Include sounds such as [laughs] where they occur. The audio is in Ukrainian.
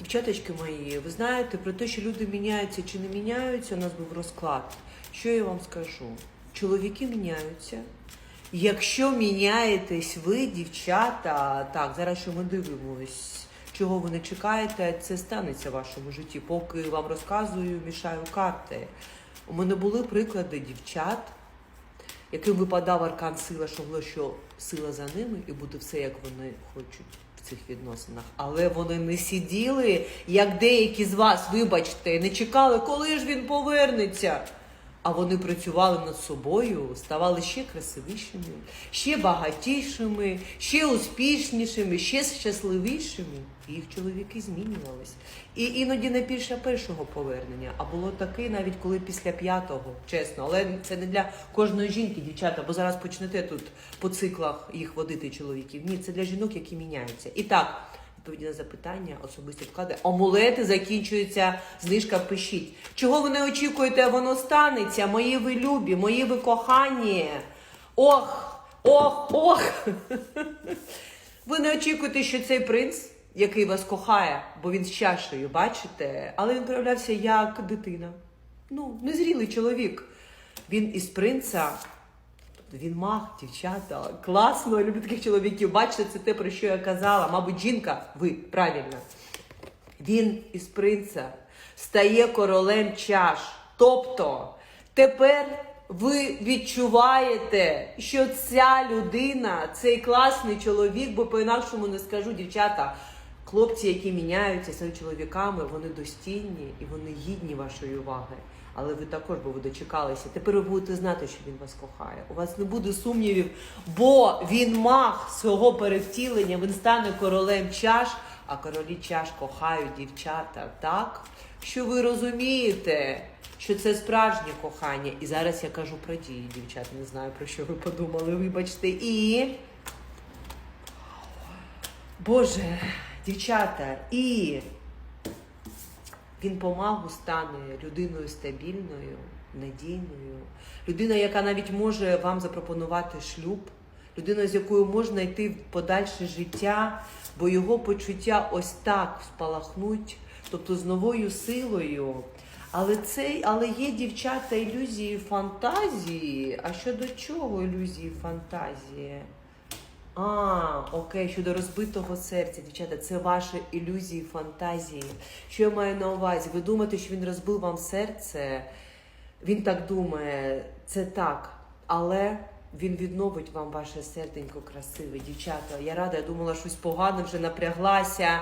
Дівчаточки мої, ви знаєте про те, що люди міняються чи не міняються, у нас був розклад. Що я вам скажу? Чоловіки міняються. Якщо міняєтесь ви, дівчата, так, зараз що ми дивимось, чого ви не чекаєте, це станеться в вашому житті. Поки вам розказую, мішаю карти. У мене були приклади дівчат, яким випадав аркан сила, що було, що сила за ними, і буде все, як вони хочуть цих відносинах. Але вони не сиділи, як деякі з вас, вибачте, не чекали, коли ж він повернеться. А вони працювали над собою, ставали ще красивішими, ще багатішими, ще успішнішими, ще щасливішими. Їх чоловіки змінювались. І іноді не більше першого повернення, а було таке навіть коли після п'ятого, чесно. Але це не для кожної жінки, дівчата, бо зараз почнете тут по циклах їх водити чоловіків. Ні, це для жінок, які міняються. І так. Відповіді на запитання, особисті вклади. Амулети закінчується, знижка пишіть. Чого ви не очікуєте, воно станеться? Мої ви любі, мої ви кохані. Ох, ох, ох. [laughs] Ви не очікуєте, що цей принц, який вас кохає, бо він з чашею, бачите, але він проявлявся як дитина. Ну, незрілий чоловік. Він із принца він маг, дівчата, класно, я люблю таких чоловіків. Бачите, це те, про що я казала. Мабуть, жінка, ви правильно. Він із принца стає королем чаш. Тобто, тепер ви відчуваєте, що ця людина, цей класний чоловік, бо по-інакшому не скажу, дівчата, хлопці, які міняються своїми чоловіками, вони достійні і вони гідні вашої уваги. Але ви також, бо ви дочекалися. Тепер ви будете знати, що він вас кохає. У вас не буде сумнівів, бо він маг свого перевтілення, він стане королем чаш, а королі чаш кохають дівчата, так? Що ви розумієте, що це справжнє кохання. І зараз я кажу про дії, дівчат. Не знаю про що ви подумали, вибачте. І. Боже, дівчата, і він помагу стане людиною стабільною, надійною, людина, яка навіть може вам запропонувати шлюб, людина, з якою можна йти в подальше життя, бо його почуття ось так спалахнуть, тобто з новою силою. Але це, але є дівчата ілюзії фантазії. А щодо чого ілюзії фантазії? А, окей, щодо розбитого серця, дівчата, це ваші ілюзії, фантазії. Що я маю на увазі? Ви думаєте, що він розбив вам серце? Він так думає, це так. Але він відновить вам ваше серденько красиве. Дівчата, я рада, я думала, щось погане вже напряглася.